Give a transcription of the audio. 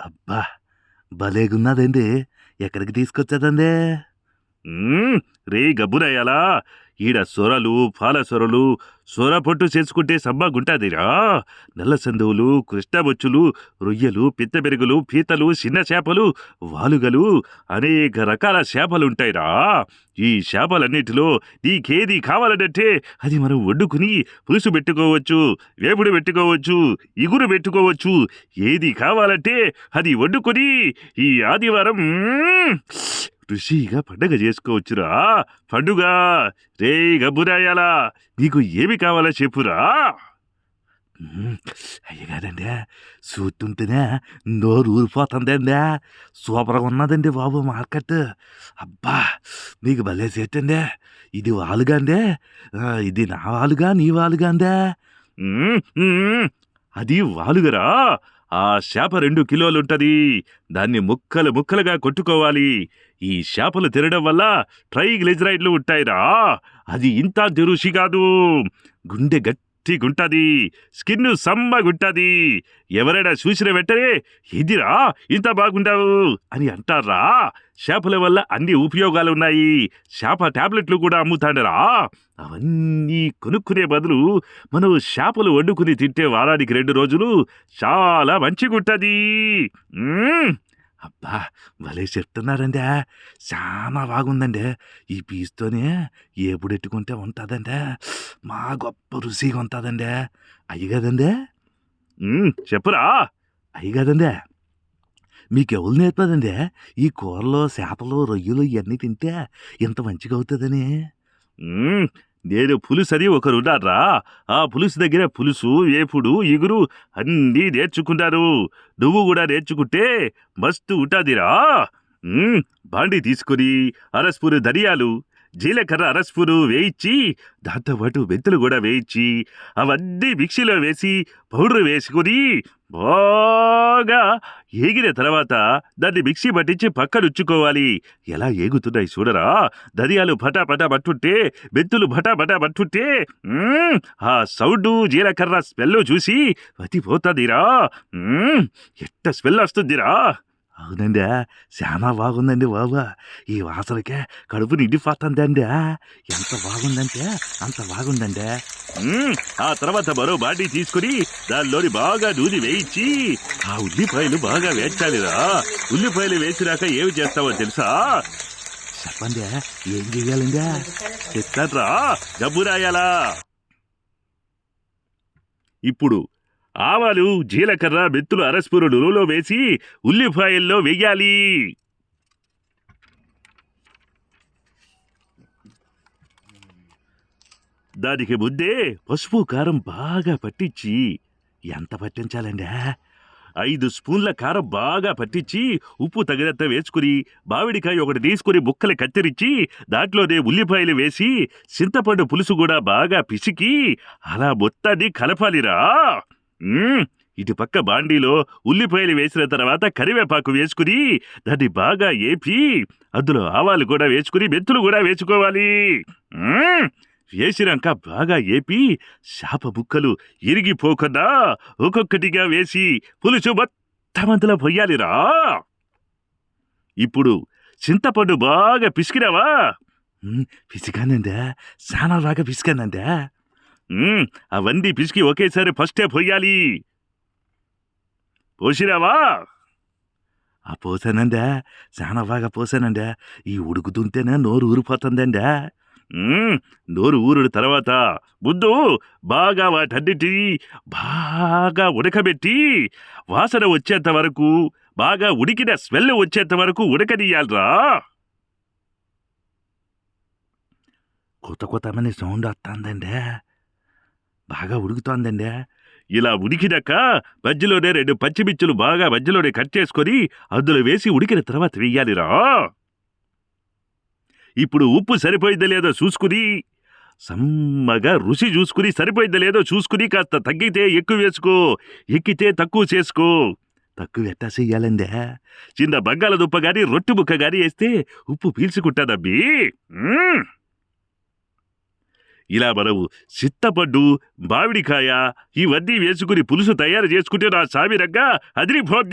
అబ్బా భలేగున్నదండి ఎక్కడికి తీసుకొచ్చేదండి రే గబ్బురయ్యాలా ఈడ సొరలు పాల సొరలు సొర పొట్టు చేసుకుంటే సమ్మగుంటాదిరా నల్ల సందువులు కృష్ణబొచ్చులు రొయ్యలు పిత్తబెరుగులు పీతలు చిన్న చేపలు వాలుగలు అనేక రకాల చేపలుంటాయిరా. ఈ చేపలన్నిటిలో నీకేది కావాలంటే అది మనం వండుకుని పులుసు పెట్టుకోవచ్చు వేపుడు పెట్టుకోవచ్చు ఇగురు పెట్టుకోవచ్చు. ఏది కావాలంటే అది వండుకుని ఈ ఆదివారం ఋషిగా పండగ చేసుకోవచ్చురా. పండుగ! రే గబ్బురాయాలా నీకు ఏమి కావాలో చెప్పురా. మ్మ్, చూస్తుంటేనే నోరు ఊరిపోతుందండి. సూపర్గా ఉన్నదండి బాబు మార్కెట్. అబ్బా నీకు భలే సేటండి. ఇది వాలుగా అండి. ఇది నా వాలుగా నీ వాలుగా అది వాలుగరా ఆ చేప రెండు కిలోలుంటది. దాన్ని ముక్కలు ముక్కలుగా కొట్టుకోవాలి. ఈ చేపలు తినడం వల్ల ట్రైగ్లిజరైడ్లు ఉంటాయిరా. అది ఇంత రుచి కాదు. గుండె గట్టిగుంటది స్కిన్ సమ్మగుంటది ఎవరైనా చూసిన వెంటనే ఇదిరా ఇంత బాగుంటావు అని అంటారా? చేపల వల్ల అన్ని ఉపయోగాలు ఉన్నాయి. చేప టాబ్లెట్లు కూడా అమ్ముతాడరా. అవన్నీ కొనుక్కునే బదులు మనం చేపలు వండుకుని తింటే వారానికి రెండు రోజులు చాలా మంచిగుంటది. అబ్బా భలే చెప్తున్నారండి. చాలా బాగుందండి. ఈ పీస్తోనే ఏపుడెట్టుకుంటే ఉంటుందండి. మా గొప్ప రుచిగా ఉంటుందండి. అయ్యి కదండి? చెప్పురా. అయ్యి కదండి? మీకు ఎవరు నేర్పదండి? ఈ కూరలో చేపలు రొయ్యలు ఇవన్నీ తింటే ఇంత మంచిగా అవుతుందని. నేను పులుసు ఒకరున్నారా ఆ పులుసు దగ్గర పులుసు వేపుడు ఇగురు అన్నీ నేర్చుకున్నారు. నువ్వు కూడా నేర్చుకుంటే మస్తు ఉంటాదిరా. బాండి తీసుకొని అరస్పూరు ధనియాలు జీలకర్ర అరస్పూరు వేయించి దాంతోపాటు మెంతులు కూడా వేయించి అవన్నీ మిక్సీలో వేసి పౌడర్ వేసుకొని బాగా ఏగిన తర్వాత దాన్ని మిక్సీ పట్టించి పక్కనుచ్చుకోవాలి. ఎలా ఏగుతున్నాయి చూడరా? ధనియాలు భటా పట్టుంటే మెంతులు భటా పట్టుంటే ఆ సౌండు జీలకర్ర స్మెల్ చూసి వతిపోతుందిరా. ఎట్ట స్మెల్ వస్తుందిరా? అవునండి చాలా బాగుందండి బాబు ఈ వాసనకే కడుపు నిండిపోతుందండి ఎంత బాగుందంటే అంత బాగుందండి ఆ తర్వాత మరో బాండి తీసుకుని దానిలోని బాగా నూనె వేయించి ఆ ఉల్లిపాయలు బాగా వేయించాలిరా ఉల్లిపాయలు వేసినాక ఏమి చేస్తావో తెలుసా చెప్పండి ఏం చెయ్యాలండి చెప్తాడ్రా డబ్బు రాయాలా ఇప్పుడు ఆవాలు జీలకర్ర మెత్తులు అరస్పురు నూనెలో వేసి ఉల్లిపాయల్లో వేయాలి. దానికి ముందే పసుపు కారం బాగా పట్టించి ఎంత పట్టించాలండి ఐదు స్పూన్ల కారం బాగా పట్టించి ఉప్పు తగినంత వేసుకుని మామిడికాయ ఒకటి తీసుకుని ముక్కలు కత్తిరించి దాంట్లోనే ఉల్లిపాయలు వేసి చింతపండు పులుసు కూడా బాగా పిసికి అలా మొత్తాన్ని కలపాలిరా. ఇటుపక్క ఇటు పక్క బాండీలో ఉల్లిపాయలు వేసిన తర్వాత కరివేపాకు వేసుకుని దాన్ని బాగా ఏపి అందులో ఆవాలు కూడా వేసుకుని మెంతులు కూడా వేసుకోవాలి. వేసినాక బాగా ఏపి శాప ముక్కలు ఇరిగిపోకుండా ఒక్కొక్కటిగా వేసి పులుసు మొత్తమంతలో పొయ్యాలిరా. ఇప్పుడు చింతపండు బాగా పిసికిరావా పిసికానందా? చాలా బాగా పిసికానందా? అవన్నీ పిసికి ఒకేసారి ఫస్టే పొయ్యాలి పోసిరావా? ఆ పోసానండా చాలా బాగా పోసానండా ఈ ఉడుకుతుంటేనే నోరు ఊరిపోతుందండా నోరు ఊరుడు తర్వాత ముందు బాగా వాటన్నిటి బాగా ఉడకబెట్టి వాసన వచ్చేంత వరకు బాగా ఉడికిన స్మెల్ వచ్చేంత వరకు ఉడకనీయాలరా. కొత్త కొత్తమని సౌండ్ వస్తుందండి. బాగా ఉడుకుతోందండి. ఇలా ఉడికినాక మధ్యలోనే రెండు పచ్చిమిర్చులు బాగా మధ్యలోనే కట్ చేసుకొని అందులో వేసి ఉడికిన తర్వాత వెయ్యాలిరా ఇప్పుడు ఉప్పు సరిపోయిందో లేదో చూసుకుని సమ్మగా రుచి చూసుకుని సరిపోయిందో లేదో చూసుకుని కాస్త తగ్గితే ఎక్కువ వేసుకో ఎక్కితే తక్కువ చేసుకో. తక్కువ ఎట్టా చెయ్యాలండి? చిన్న బంగాళదుప్ప కానీ రొట్టె ముక్క కానీ వేస్తే ఉప్పు పీల్చుకుంటాదబ్బీ. ఇలా మనము చిత్తపడ్డు మామిడికాయ ఇవన్నీ వేసుకుని పులుసు తయారు చేసుకుంటే నా సామిరంగా అదిరిపోద్ది.